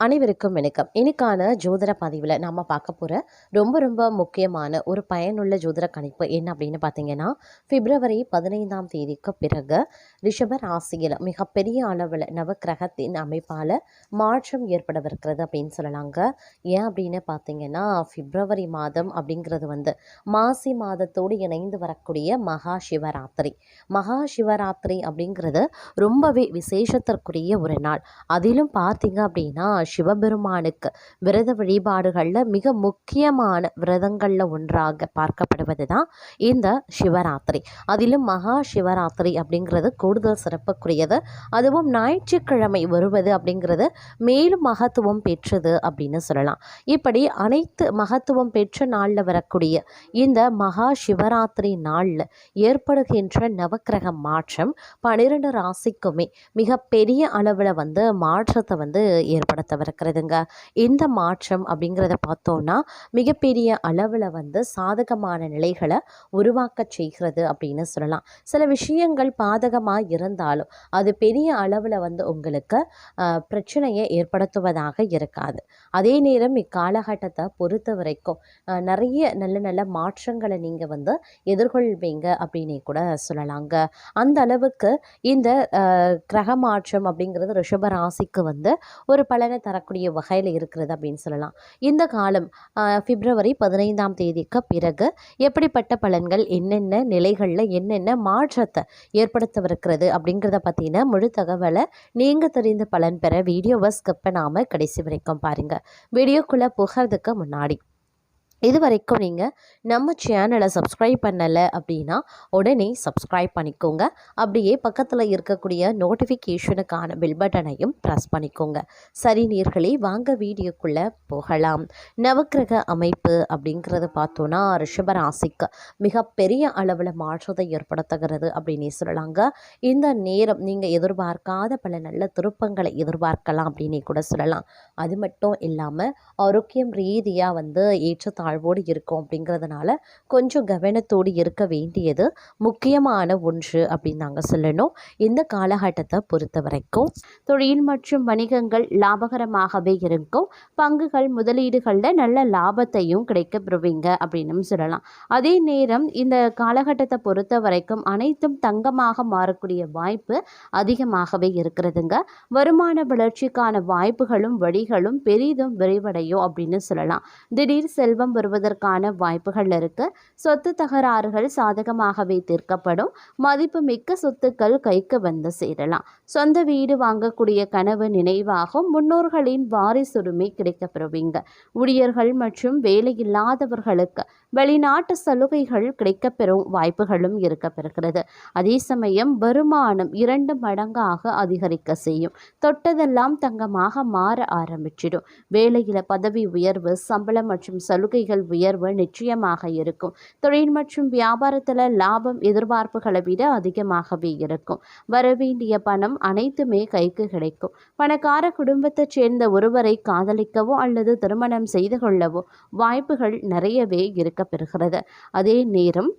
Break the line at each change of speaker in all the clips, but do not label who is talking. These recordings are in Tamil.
அனைவருக்கும் வணக்கம். இன்னைக்கான ஜோதிட பதிவில் நம்ம பார்க்க போகிற ரொம்ப ரொம்ப முக்கியமான ஒரு பயனுள்ள ஜோதிட கணிப்பு என்ன அப்படின்னு பார்த்தீங்கன்னா பிப்ரவரி பதினைந்தாம் தேதிக்கு பிறகு ரிஷப ராசியில் மிகப்பெரிய அளவில் நவக்கிரகத்தின் அமைப்பால் மாற்றம் ஏற்படவிருக்கிறது அப்படின்னு சொல்லலாங்க. ஏன் அப்படின்னு பார்த்தீங்கன்னா பிப்ரவரி மாதம் அப்படிங்கிறது வந்து மாசி மாதத்தோடு இணைந்து வரக்கூடிய மகா சிவராத்திரி. மகா சிவராத்திரி அப்படிங்கிறது ரொம்பவே விசேஷத்திற்குரிய ஒரு நாள். அதிலும் பார்த்தீங்க அப்படின்னா சிவபெருமானுக்கு விரத வழிபாடுகளில் மிக முக்கியமான விரதங்களில் ஒன்றாக பார்க்கப்படுவது தான் இந்த சிவராத்திரி. அதிலும் மகா சிவராத்திரி அப்படிங்கிறது கூடுதல் சிறப்புக்குரியது. அதுவும் ஞாயிற்றுக்கிழமை வருவது அப்படிங்கிறது மேலும் மகத்துவம் பெற்றது அப்படின்னு சொல்லலாம். இப்படி அனைத்து மகத்துவம் பெற்ற நாளில் வரக்கூடிய இந்த மகா சிவராத்திரி நாளில் ஏற்படுகின்ற நவக்கிரக மாற்றம் பன்னிரெண்டு ராசிக்குமே மிகப்பெரிய அளவில் வந்து மாற்றத்தை வந்து ஏற்படுத்தவிருக்கிறதுங்க இந்த மாற்றம் அப்படிங்கிறத பார்த்தோன்னா மிகப்பெரிய அளவில் வந்து சாதகமான நிலைகளை உருவாக்க செய்கிறது அப்படின்னு சொல்லலாம். சில விஷயங்கள் பாதகமாக இருந்தாலும் அது பெரிய அளவில் வந்து உங்களுக்கு பிரச்சனையை ஏற்படுத்துவதாக இருக்காது. அதே நேரம் இக்காலகட்டத்தை பொறுத்த வரைக்கும் நிறைய நல்ல நல்ல மாற்றங்களை நீங்கள் வந்து எதிர்கொள்வீங்க அப்படின்னே கூட சொல்லலாங்க. அந்த அளவுக்கு இந்த ஆஹ், கிரக மாற்றம் அப்படிங்கிறது ரிஷபராசிக்கு வந்து ஒரு பலனை தரக்கூடிய வகையில் இருக்கிறது அப்படின்னு சொல்லலாம். இந்த காலம் பிப்ரவரி பதினைந்தாம் தேதிக்கு பிறகு எப்படிப்பட்ட பலன்கள் என்னென்ன நிலைகளில் என்னென்ன மாற்றத்தை ஏற்படுத்தவிருக்கிறது அப்படிங்கிறத பற்றின முழு தகவலை நீங்கள் தெரிந்து பலன் பெற வீடியோவை ஸ்கிப் பண்ணாமல் கடைசி வரைக்கும் பாருங்கள் வீடியோக்குள்ளே புகிறதுக்கு முன்னாடி இது வரைக்கும் நீங்கள் நம்ம சேனலை சப்ஸ்கிரைப் பண்ணலை அப்படின்னா உடனே சப்ஸ்கிரைப் பண்ணிக்கோங்க. அப்படியே பக்கத்தில் இருக்கக்கூடிய நோட்டிஃபிகேஷனுக்கான பெல் பட்டனையும் ப்ரெஸ் பண்ணிக்கோங்க. சரி நீர்களே வாங்க வீடியோக்குள்ளே போகலாம். நவக்கிரக அமைப்பு அப்படிங்கிறத பார்த்தோன்னா ரிஷபராசிக்கு மிகப்பெரிய அளவில் மாற்றத்தை ஏற்படுத்துகிறது அப்படின்னே சொல்லலாங்க. இந்த நேரம் நீங்கள் எதிர்பார்க்காத பல நல்ல திருப்பங்களை எதிர்பார்க்கலாம் அப்படின்னே கூட சொல்லலாம். அது மட்டும் இல்லாமல் ஆரோக்கியம் ரீதியாக வந்து தாழ்வோடு இருக்கும் அப்படிங்கிறதுனால கொஞ்சம் கவனத்தோடு இருக்க வேண்டியது முக்கியமான ஒன்று அப்படின்னு நாங்கள் சொல்லணும். இந்த காலகட்டத்தை பொறுத்த வரைக்கும் தொழில் மற்றும் வணிகங்கள் லாபகரமாகவே இருக்கும். பங்குகள் முதலீடுகளில் நல்ல லாபத்தையும் கிடைக்க பெறுவீங்க அப்படின்னு சொல்லலாம். அதே நேரம் இந்த காலகட்டத்தை பொறுத்த வரைக்கும் அனைத்தும் தங்கமாக மாறக்கூடிய வாய்ப்பு அதிகமாகவே இருக்கிறதுங்க. வருமான வளர்ச்சிக்கான வாய்ப்புகளும் வழிகளும் பெரிதும் விரைவடையும் அப்படின்னு சொல்லலாம். திடீர் செல்வம் வருவதற்கான வாய்ப்புகள் இருக்கு. சொத்து தகராறுகள் சாதகமாகவே தீர்க்கப்படும். மதிப்பு மிக்க சொத்துக்கள் கைக்கு வந்து சேரலாம். சொந்த வீடு வாங்கக்கூடிய கனவு நினைவாகும். முன்னோர்களின் வாரிசுரிமை கிடைக்கப்பெறுவீங்க ஊழியர்கள் மற்றும் வேலையில்லாதவர்களுக்கு வெளிநாட்டு சலுகைகள் கிடைக்கப்பெறும் வாய்ப்புகளும் இருக்கப்பெறுகிறது. அதே சமயம் வருமானம் இரண்டு மடங்காக அதிகரிக்க செய்யும். தொட்டதெல்லாம் தங்கமாக மாற ஆரம்பிச்சிடும். வேலையில் பதவி உயர்வு சம்பளம் மற்றும் சலுகைகள் உயர்வு நிச்சயமாக இருக்கும். தொழில் மற்றும் வியாபாரத்தில் லாபம் எதிர்பார்ப்புகளை விட அதிகமாகவே இருக்கும். வரவேண்டிய பணம் அனைத்துமே கைக்கு கிடைக்கும். பணக்கார குடும்பத்தைச் சேர்ந்த ஒருவரை காதலிக்கவோ அல்லது திருமணம் செய்து கொள்ளவோ வாய்ப்புகள் நிறையவே இருக்கும் பெறுகிறது அதே நேரம்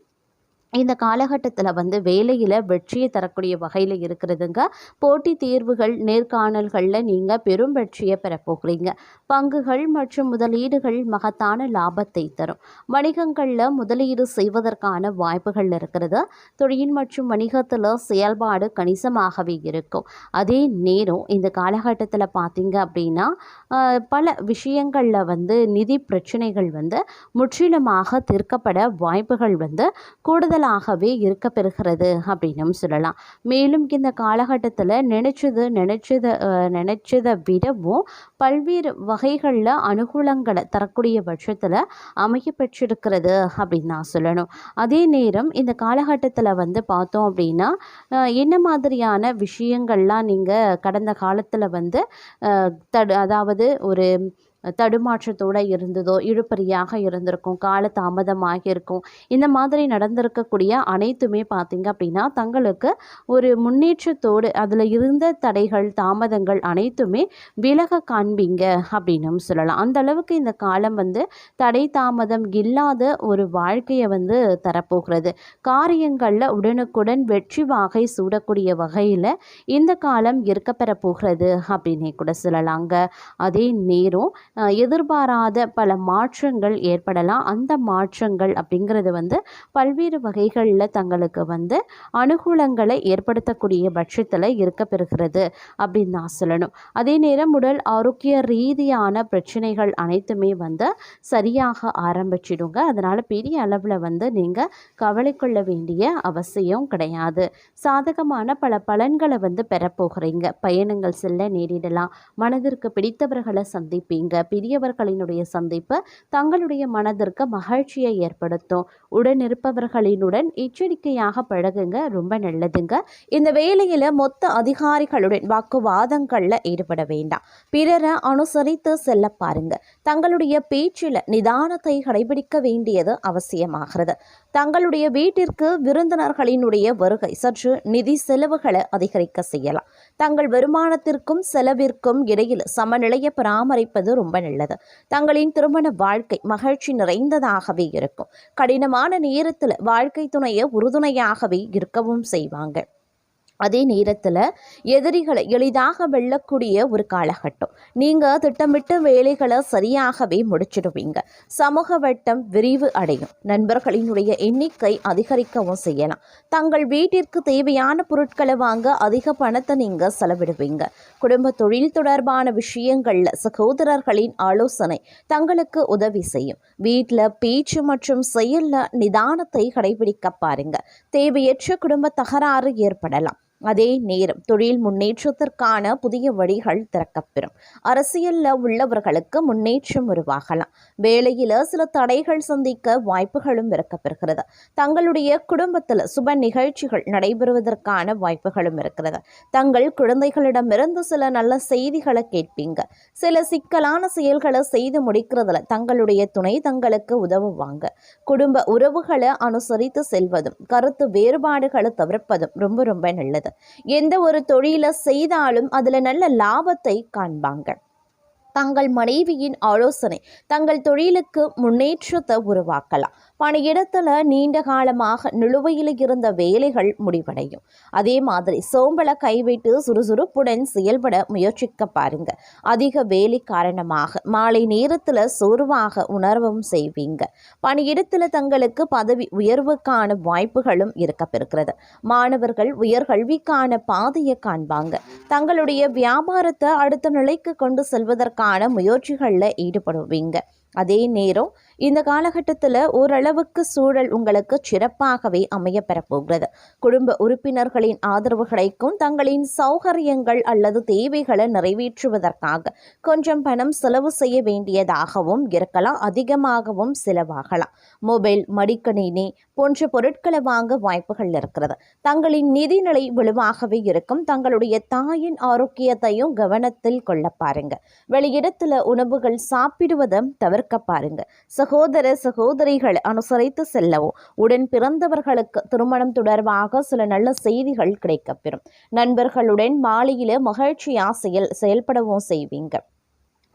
இந்த காலகட்டத்தில் வந்து வேலையில் வெற்றியை தரக்கூடிய வகையில் இருக்கிறதுங்க. போட்டி தேர்வுகள் நேர்காணல்களில் நீங்கள் பெரும் வெற்றியை பெறப்போகிறீங்க பங்குகள் மற்றும் முதலீடுகள் மகத்தான லாபத்தை தரும். வணிகங்களில் முதலீடு செய்வதற்கான வாய்ப்புகள் இருக்கிறது. தொழில் மற்றும் வணிகத்தில் செயல்பாடு கணிசமாகவே இருக்கும். அதே நேரம் இந்த காலகட்டத்தில் பார்த்தீங்க அப்படின்னா பல விஷயங்களில் வந்து நிதி பிரச்சனைகள் வந்து முற்றிலுமாக தீர்க்கப்பட வாய்ப்புகள் வந்து கூடுதல் கூடுதலாகவே இருக்க பெறுகிறது அப்படின்னும் சொல்லலாம். மேலும் இந்த காலகட்டத்தில் நினைச்சது நினைச்சதை நினைச்சதை விடவும் பல்வேறு வகைகளில் அனுகூலங்களை தரக்கூடிய பட்சத்தில் அமைய பெற்றிருக்கிறது அப்படின்னு நான் சொல்லணும். அதே நேரம் இந்த காலகட்டத்தில் வந்து பார்த்தோம் அப்படின்னா என்ன மாதிரியான விஷயங்கள்லாம் நீங்கள் கடந்த காலத்தில் வந்து தடு அதாவது ஒரு
தடுமாற்றத்தோடு இருந்ததோ இழுப்பறியாக இருந்திருக்கும் கால தாமதமாக இருக்கும் இந்த மாதிரி நடந்திருக்கக்கூடிய அனைத்துமே பார்த்திங்க அப்படின்னா தங்களுக்கு ஒரு முன்னேற்றத்தோடு அதில் இருந்த தடைகள் தாமதங்கள் அனைத்துமே விலக காண்பீங்க அப்படின்னும் சொல்லலாம். அந்த அளவுக்கு இந்த காலம் வந்து தடை தாமதம் இல்லாத ஒரு வாழ்க்கையை வந்து தரப்போகிறது. காரியங்களில் உடனுக்குடன் வெற்றி வாகை சூடக்கூடிய வகையில் இந்த காலம் இருக்கப்பெற போகிறது அப்படின்னே கூட சொல்லலாங்க. அதே நேரம் எதிர்பாராத பல மாற்றங்கள் ஏற்படலாம். அந்த மாற்றங்கள் அப்படிங்கிறது வந்து பல்வேறு வகைகளில் தங்களுக்கு வந்து அனுகூலங்களை ஏற்படுத்தக்கூடிய பட்சத்தில் இருக்க பெறுகிறது அப்படின்னு நான் சொல்லணும். அதே நேரம் உடல் ஆரோக்கிய ரீதியான பிரச்சனைகள் அனைத்துமே வந்து சரியாக ஆரம்பிச்சிடுங்க. அதனால் பெரிய அளவில் வந்து நீங்கள் கவலை கொள்ள வேண்டிய அவசியம் கிடையாது. சாதகமான பல பலன்களை வந்து பெறப்போகிறீங்க. பயணங்கள் செல்ல நேரிடலாம். மனதிற்கு பிடித்தவர்களை சந்திப்பீங்க. பெரியவர்களினுடைய சந்திப்பு தங்களுடைய மனதிற்கு மகிழ்ச்சியை ஏற்படுத்தும். உடன் இருப்பவர்களினுடன் எச்சரிக்கையாக பழகுங்க ரொம்ப நல்லதுங்க.
இந்த வேலையில் மொத்த அதிகாரிகளுடன் வாக்குவாதங்களில் ஈடுபட வேண்டாம். பிறரை அனுசரித்து செல்ல பாருங்க. தங்களுடைய பேச்சில் நிதானத்தை கடைபிடிக்க வேண்டியது அவசியமாகிறது. தங்களுடைய வீட்டிற்கு விருந்தினர்களினுடைய வருகை. சற்று நிதி செலவுகளை அதிகரிக்க செய்யலாம். தங்கள் வருமானத்திற்கும் செலவிற்கும் இடையில் சமநிலையை பராமரிப்பது ரொம்ப நல்லது. தங்களின் திருமண வாழ்க்கை மகிழ்ச்சி நிறைந்ததாகவே இருக்கும். கடினமான நேரத்தில் வாழ்க்கை துணையை உறுதுணையாகவே இருக்கவும் செய்வாங்க. அதே நேரத்தில் எதிரிகளை எளிதாக வெல்லக்கூடிய ஒரு காலகட்டம். நீங்கள் திட்டமிட்ட வேலைகளை சரியாகவே முடிச்சிடுவீங்க. சமூக வட்டம் விரிவு அடையும். நண்பர்களினுடைய எண்ணிக்கை அதிகரிக்கவும் செய்யலாம். தங்கள் வீட்டிற்கு தேவையான பொருட்களை வாங்க அதிக பணத்தை நீங்கள் செலவிடுவீங்க. குடும்ப தொழில் தொடர்பான விஷயங்களில் சகோதரர்களின் ஆலோசனை தங்களுக்கு உதவி செய்யும். வீட்டில் பேச்சு மற்றும் செயலில் நிதானத்தை கடைபிடிக்க பாருங்க. தேவையற்ற குடும்ப தகராறு ஏற்படலாம். அதே நேரம் தொழில் முன்னேற்றத்திற்கான புதிய வழிகள் திறக்கப்பெறும். அரசியலில் உள்ளவர்களுக்கு முன்னேற்றம் உருவாகலாம். வேலையில் சில தடைகள் சந்திக்க வாய்ப்புகளும் இருக்கப்பெறுகிறது. தங்களுடைய குடும்பத்தில் சுப நிகழ்ச்சிகள் நடைபெறுவதற்கான வாய்ப்புகளும் இருக்கிறது. தங்கள் குழந்தைகளிடமிருந்து சில நல்ல செய்திகளை கேட்பீங்க. சில சிக்கலான செயல்களை செய்து முடிக்கிறதுல தங்களுடைய துணை தங்களுக்கு உதவுவாங்க. குடும்ப உறவுகளை அனுசரித்து செல்வதும் கருத்து வேறுபாடுகளை தவிர்ப்பதும் ரொம்ப ரொம்ப நல்லது. எந்த ஒரு தொழிலை செய்தாலும் அதில் நல்ல லாபத்தை காண்பாங்க தங்கள் மனைவியின் ஆலோசனை தங்கள் தொழிலுக்கு முன்னேற்றத்தை உருவாக்கலாம். பண இடத்துல நீண்ட காலமாக நிலுவையில் இருந்த வேலைகள் முடிவடையும். அதே மாதிரி சோம்பலை கைவிட்டு சுறுசுறுப்புடன் செயல்பட முயற்சிக்க பாருங்க. அதிக வேலை காரணமாக மாலை நேரத்தில் சோர்வாக உணர்வும் செய்வீங்க. பணியிடத்தில் தங்களுக்கு பதவி உயர்வுக்கான வாய்ப்புகளும் இருக்கப்பெறுகிறது. மாணவர்கள் உயர்கல்விக்கான பாதையை காண்பாங்க. தங்களுடைய வியாபாரத்தை அடுத்த நிலைக்கு கொண்டு செல்வதற்கான முயற்சிகளில் ஈடுபடுவீங்க. அதே நேரம் இந்த காலகட்டத்தில் ஓரளவுக்கு சூழல் உங்களுக்கு சிறப்பாகவே அமைய பெறப்போகிறது. குடும்ப உறுப்பினர்களின் ஆதரவு கிடைக்கும் தங்களின் சௌகரியங்கள் அல்லது தேவைகளை நிறைவேற்றுவதற்காக கொஞ்சம் பணம் செலவு செய்ய வேண்டியதாகவும் இருக்கலாம் அதிகமாகவும் செலவாகலாம். மொபைல் மடிக்கணினி போன்ற பொருட்களை வாங்க வாய்ப்புகள் இருக்கிறது. தங்களின் நிதிநிலை வலுவாகவே இருக்கும். தங்களுடைய தாயின் ஆரோக்கியத்தையும் கவனத்தில் கொள்ள பாருங்க. வெளியிடத்தில் உணவுகள் சாப்பிடுவதை தவிர்க்க பாருங்க. சகோதர சகோதரிகள் அனுசரித்து செல்லவும். உடன் பிறந்தவர்களுக்கு திருமணம் தொடர்பாக சில நல்ல செய்திகள் கிடைக்கப்பெறும். நண்பர்களுடன் மாலையில மகிழ்ச்சி ஆசையில் செயல்படவும் செய்வீங்க.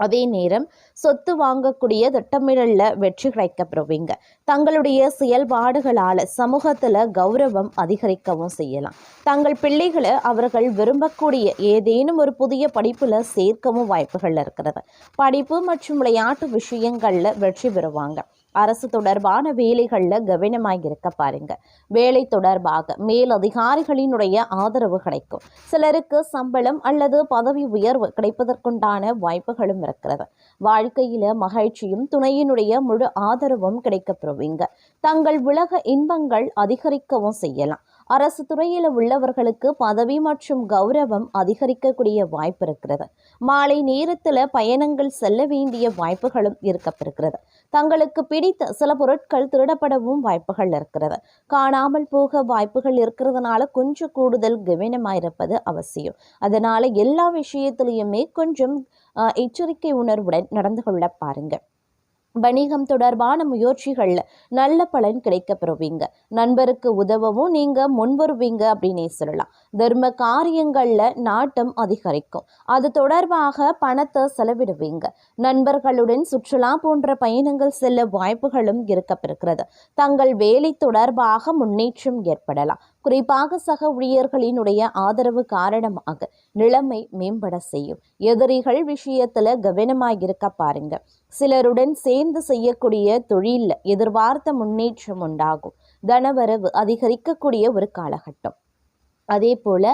அதே நேரம் சொத்து வாங்கக்கூடிய திட்டமிடலில் வெற்றி கிடைக்கப்பெறுவீங்க தங்களுடைய செயல்பாடுகளால் சமூகத்தில் கௌரவம் அதிகரிக்கவும் செய்யலாம். தங்கள் பிள்ளைகளை அவர்கள் விரும்பக்கூடிய ஏதேனும் ஒரு புதிய படிப்பில் சேர்க்கவும் வாய்ப்புகள் இருக்கிறது. படிப்பு மற்றும் விளையாட்டு விஷயங்களில் வெற்றி பெறுவாங்க. அரசு தொடர்பான வேலைகளில் கவனமாக இருக்க பாருங்க. வேலை தொடர்பாக மேலதிகாரிகளினுடைய ஆதரவு கிடைக்கும். சிலருக்கு சம்பளம் அல்லது பதவி உயர்வு கிடைப்பதற்குண்டான வாய்ப்புகளும் இருக்கிறது. வாழ்க்கையில மகிழ்ச்சியும் துணையினுடைய முழு ஆதரவும் கிடைக்கப்பெறுவீங்க தங்கள் உலக இன்பங்கள் அதிகரிக்கவும் செய்யலாம். அரசு துறையில் உள்ளவர்களுக்கு பதவி மற்றும் கௌரவம் அதிகரிக்கக்கூடிய வாய்ப்பு இருக்கிறது. மாலை நேரத்தில் பயணங்கள் செல்ல வேண்டிய வாய்ப்புகளும் இருக்கப்பெறுகிறது தங்களுக்கு பிடித்த சில பொருட்கள் திருடப்படவும் வாய்ப்புகள் இருக்கிறது. காணாமல் போக வாய்ப்புகள் இருக்கிறதுனால கொஞ்சம் கூடுதல் கவனமாயிருப்பது அவசியம். அதனால எல்லா விஷயத்திலையுமே கொஞ்சம் எச்சரிக்கை உணர்வுடன் நடந்து கொள்ள பாருங்கள் வணிகம் தொடர்பான முயற்சிகளில் நல்ல பலன் கிடைக்க பெறுவீங்க. நண்பருக்கு உதவவும் நீங்கள் முன்வருவீங்க அப்படின்னே சொல்லலாம். தர்ம காரியங்களில் நாட்டம் அதிகரிக்கும். அது தொடர்பாக பணத்தை செலவிடுவீங்க. நண்பர்களுடன் சுற்றுலா போன்ற பயணங்கள் செல்ல வாய்ப்புகளும் இருக்கப்பெறுகிறது. தங்கள் வேலை தொடர்பாக முன்னேற்றம் ஏற்படலாம். குறிப்பாக சக ஊழியர்களினுடைய ஆதரவு காரணமாக நிலைமை மேம்பட செய்யும். எதிரிகள் விஷயத்துல கவனமாக இருக்க பாருங்க. சிலருடன் சேர்ந்து செய்யக்கூடிய தொழிலில் எதிர்பார்த்த முன்னேற்றம் உண்டாகும். தனவரவு அதிகரிக்கக்கூடிய ஒரு காலகட்டம். அதே போல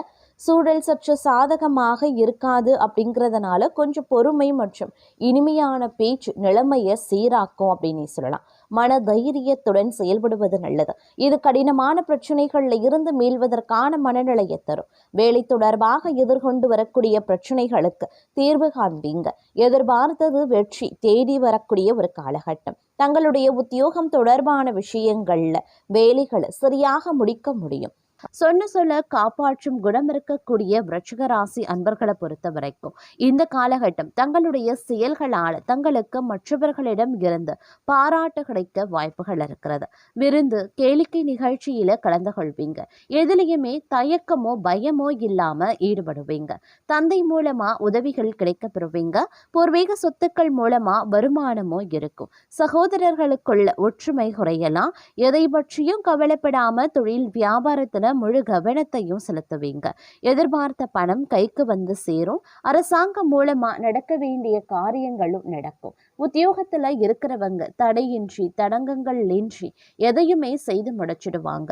சூழல் சற்று சாதகமாக இருக்காது அப்படிங்கிறதுனால கொஞ்சம் பொறுமை மற்றும் இனிமையான பேச்சு நிலைமையை சீராக்கும் அப்படின்னு சொல்லலாம். மன தைரியத்துடன் செயல்படுவது நல்லது. இது கடினமான பிரச்சனைகளில் இருந்து மீள்வதற்கான மனநிலையை தரும். வேலை தொடர்பாக எதிர்கொண்டு வரக்கூடிய பிரச்சனைகளுக்கு தீர்வு காண்பீங்க. எதிர்பார்த்தது வெற்றி தேடி வரக்கூடிய ஒரு காலகட்டம். தங்களுடைய உத்தியோகம் தொடர்பான விஷயங்கள்ல வேலைகளை சரியாக முடிக்க முடியும்.
சொன்ன சொல்ல காப்பாற்றும் குணம் இருக்கக்கூடிய விருச்சிக ராசி அன்பர்களை பொறுத்த வரைக்கும் இந்த காலகட்டம் தங்களுடைய செயல்களால் தங்களுக்கு மற்றவர்களிடம் இருந்து பாராட்டு கிடைக்க வாய்ப்புகள் இருக்கிறது. விருந்து கேளிக்கை நிகழ்ச்சியில கலந்து கொள்வீங்க. எதுலையுமே தயக்கமோ பயமோ இல்லாம ஈடுபடுவீங்க. தந்தை மூலமா உதவிகள் கிடைக்க பெறுவீங்க பூர்வீக சொத்துக்கள் மூலமா வருமானமோ இருக்கும். சகோதரர்களுக்குள்ள ஒற்றுமை குறையலாம். எதை பற்றியும் கவலைப்படாம தொழில் வியாபாரத்துல முழு கவனத்தையும் செலுத்துவீங்க. எதிர்பார்த்த பணம் கைக்கு வந்து சேரும். அரசாங்கம் மூலமா நடக்க வேண்டிய காரியங்களும் நடக்கும். உத்தியோகத்துல இருக்கிறவங்க தடையின்றி தடங்கங்கள் இன்றி எதையுமே செய்து முடிச்சிடுவாங்க.